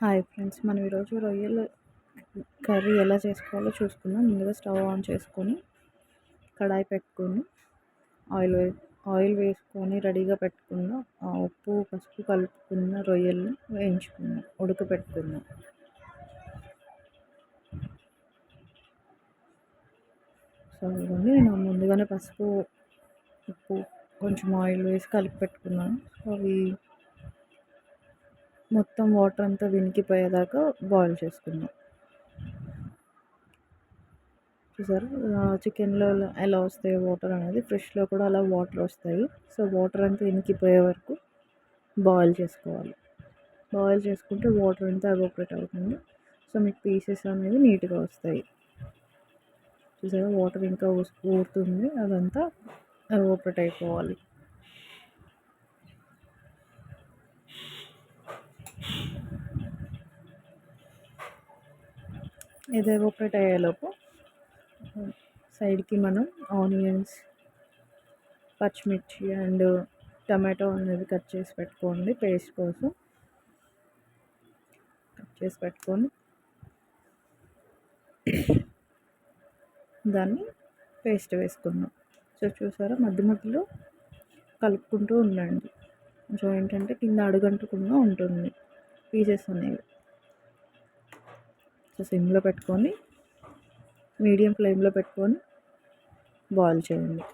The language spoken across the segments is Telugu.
హాయ్ ఫ్రెండ్స్ మనం ఈరోజు రొయ్యలు కర్రీ ఎలా చేసుకోవాలో చూసుకుందాం. ముందుగా స్టవ్ ఆన్ చేసుకొని కడాయి పెట్టుకొని ఆయిల్ వే ఆయిల్ వేసుకొని రెడీగా పెట్టుకుందాం ఉప్పు పసుపు కలుపుకున్న రొయ్యల్ని వేయించుకుందాం ఉడకపెట్టుకుందాం. సో ఇవన్నీ నేను ముందుగానే పసుపు ఉప్పు కొంచెం ఆయిల్ వేసి కలిపి పెట్టుకున్నాను. సో అవి మొత్తం వాటర్ అంతా వినికిపోయేదాకా బాయిల్ చేసుకుందాం చూసారు? చికెన్లో ఎలా వస్తాయి వాటర్ అనేది ఫ్రెష్లో కూడా అలా వాటర్ వస్తాయి. సో వాటర్ అంతా వినికిపోయే వరకు బాయిల్ చేసుకోవాలి. బాయిల్ చేసుకుంటే వాటర్ అంతా ఎవాపరేట్ అవుతుంది. సో మీకు పీసెస్ అనేవి నీట్గా వస్తాయి. చూసారా? వాటర్ ఇంకా ఊరుతుంది. అదంతా ఎవాపరేట్ అయిపోవాలి. ఇది ఎవాపరేట్ అయ్యేలోపు సైడ్కి మనం ఆనియన్స్ పచ్చిమిర్చి అండ్ టమాటో అనేది కట్ చేసి పెట్టుకోండి పేస్ట్ కోసం. కట్ చేసి పెట్టుకొని దాన్ని పేస్ట్ వేసుకున్నాం సో చూసారా మధ్య మధ్యలో కలుపుకుంటూ ఉండండి. కొంచెం ఏంటంటే కింద అడుగంటకుండా ఉంటుంది పీసెస్ అనేవి. సో సిమ్లో పెట్టుకొని మీడియం ఫ్లేమ్లో పెట్టుకొని బాయిల్ చేయండి.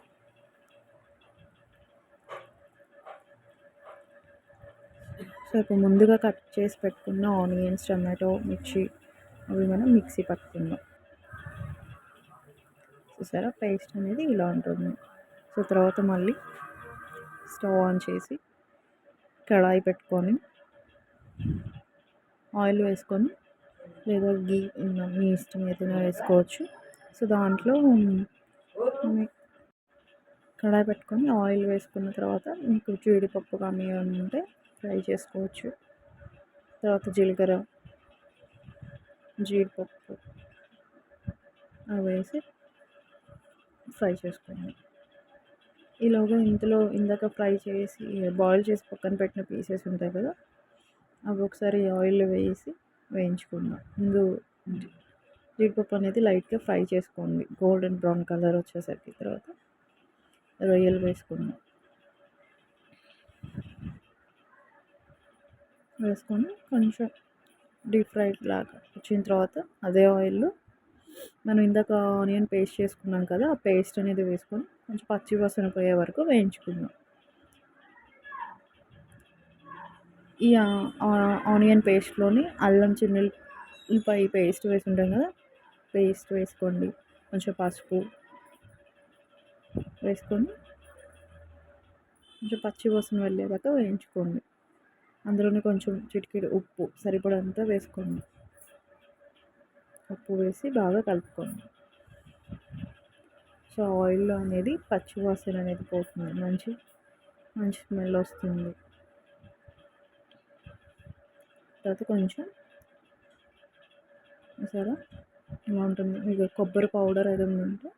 సో ఇప్పుడు ముందుగా కట్ చేసి పెట్టుకున్న ఆనియన్స్ టమాటో మిర్చి అవి మనం మిక్సీ పట్టుకుందాం. చూసారా? పేస్ట్ అనేది ఇలా ఉంటుంది. సో తర్వాత మళ్ళీ స్టవ్ ఆన్ చేసి కడాయి పెట్టుకొని ఆయిల్ వేసుకొని లేదా గీ మీ ఇష్టం ఏదైనా వేసుకోవచ్చు. సో దాంట్లో కడాయి పెట్టుకొని ఆయిల్ వేసుకున్న తర్వాత మీకు జీడిపప్పు కానీ ఉంటే ఫ్రై చేసుకోవచ్చు. తర్వాత జీలకర్ర జీడిపప్పు అవి వేసి ఫ్రై చేసుకోండి. ఈలోగా ఇంతలో ఇందాక ఫ్రై చేసి బాయిల్ చేసి పక్కన పెట్టిన పీసెస్ ఉంటాయి కదా అవి ఒకసారి ఆయిల్ వేసి వేయించుకుందాం ముందు జీడిపప్పు అనేది లైట్గా ఫ్రై చేసుకోండి. గోల్డెన్ బ్రౌన్ కలర్ వచ్చేసరికి తర్వాత రొయ్యలు వేసుకుందాం వేసుకొని కొంచెం డీప్ ఫ్రైడ్ లాగా వచ్చిన తర్వాత అదే ఆయిల్లో మనం ఇందాక ఆనియన్ పేస్ట్ చేసుకున్నాం కదా ఆ పేస్ట్ అనేది వేసుకొని కొంచెం పచ్చి వాసన పోయే వరకు వేయించుకుందాం ఈ ఆనియన్ పేస్ట్లోని అల్లం చిన్నులపై పేస్ట్ వేసి ఉంటాం కదా పేస్ట్ వేసుకోండి. కొంచెం పసుపు వేసుకొని కొంచెం పచ్చి వాసన వెళ్ళేదాకా వేయించుకోండి. అందులోనే కొంచెం చిటికెడు ఉప్పు సరిపడంతా వేసుకోండి. ఉప్పు వేసి బాగా కలుపుకోండి. సో ఆయిల్లో అనేది పచ్చి వాసన అనేది పోతుంది. మంచి మంచి స్మెల్ వస్తుంది. తర్వాత కొంచెం సరే ఇలా ఉంటుంది. మీకు కొబ్బరి పౌడర్ ఏదైనా ఉంటే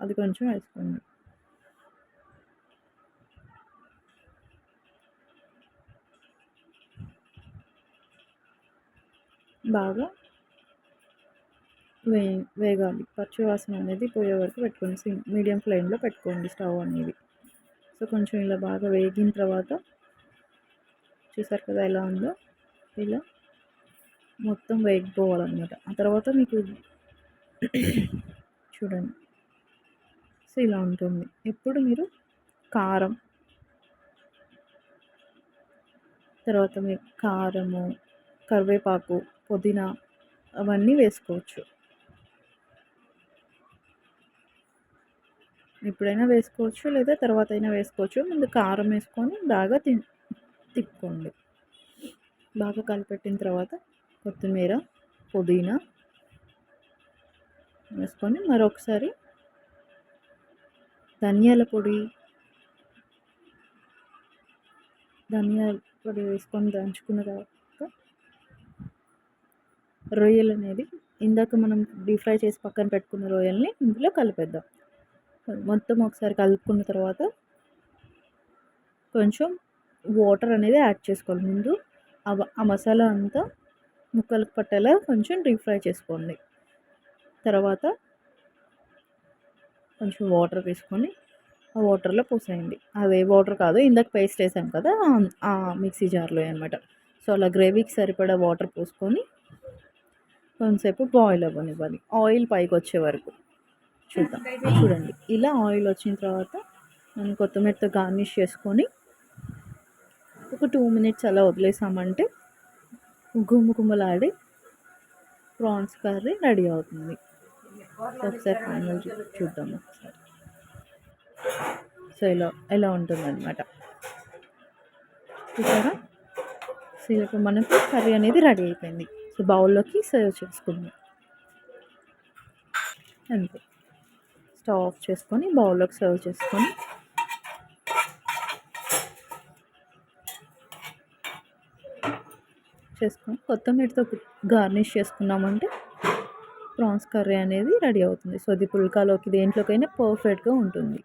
అది కొంచెం వేసుకోండి. బాగా వే వేగాలి. పచ్చి వాసన అనేది పోయే వరకు పెట్టుకోండి. సిమ్ మీడియం ఫ్లేమ్లో పెట్టుకోండి స్టవ్ అనేది. సో కొంచెం ఇలా బాగా వేగిన తర్వాత చూసారు కదా ఎలా ఉందో? ఇలా మొత్తం వేగిపోవాలన్నమాట ఆ తర్వాత మీకు చూడండి. సో ఇలా ఉంటుంది. ఇప్పుడు మీరు కారం తర్వాత మీ కారము కరివేపాకు పుదీనా అవన్నీ వేసుకోవచ్చు. ఎప్పుడైనా వేసుకోవచ్చు లేదా తర్వాత అయినా వేసుకోవచ్చు. ముందు కారం వేసుకొని బాగా తి తిప్పుకోండి. బాగా కలిపెట్టిన తర్వాత కొత్తిమీర పుదీనా వేసుకొని మరొకసారి ధనియాల పొడి ధనియాల పొడి వేసుకొని దంచుకున్న తర్వాత రొయ్యలు అనేది ఇందాక మనం డీప్ ఫ్రై చేసి పక్కన పెట్టుకున్న రొయ్యల్ని ఇందులో కలిపేద్దాం. మొత్తం ఒకసారి కలుపుకున్న తర్వాత కొంచెం వాటర్ అనేది యాడ్ చేసుకోవాలి. ముందు ఆ మసాలా అంతా ముక్కలకు పట్టేలా కొంచెం డీప్ ఫ్రై చేసుకోండి. తర్వాత కొంచెం వాటర్ తీసుకొని ఆ వాటర్లో పోసేయండి. అదే వాటర్ కాదు ఇందాక పేస్ట్ వేసాం కదా ఆ మిక్సీ జార్లో అనమాట సో అలా గ్రేవీకి సరిపడా వాటర్ పోసుకొని కొంతసేపు బాయిల్ అవ్వనివ్వాలి. ఆయిల్ పైకి వచ్చే వరకు. చూద్దాం. చూడండి. ఇలా ఆయిల్ వచ్చిన తర్వాత మనం కొత్తిమీరతో గార్నిష్ చేసుకొని ఒక టూ మినిట్స్ అలా వదిలేసామంటే గుమ్ముకుమ్మలాడి ప్రాన్స్ కర్రీ రెడీ అవుతుంది. ఒకసారి ఫైనల్ చూద్దాం ఒకసారి. సో ఇలా ఇలా ఉంటుందన్నమాట. చూసారా? సో ఇప్పుడు మనకు కర్రీ అనేది రెడీ అయిపోయింది. సో బౌల్లోకి సర్వ్ చేసుకుందాం. అంతే. స్టవ్ ఆఫ్ చేసుకొని బౌల్లోకి సర్వ్ చేసుకొని చేసుకొని కొత్తిమీరతో గార్నిష్ చేసుకున్నామంటే ప్రాన్స్ కర్రీ అనేది రెడీ అవుతుంది. సో అది పుల్కాలోకి దేంట్లోకైనా పర్ఫెక్ట్గా ఉంటుంది.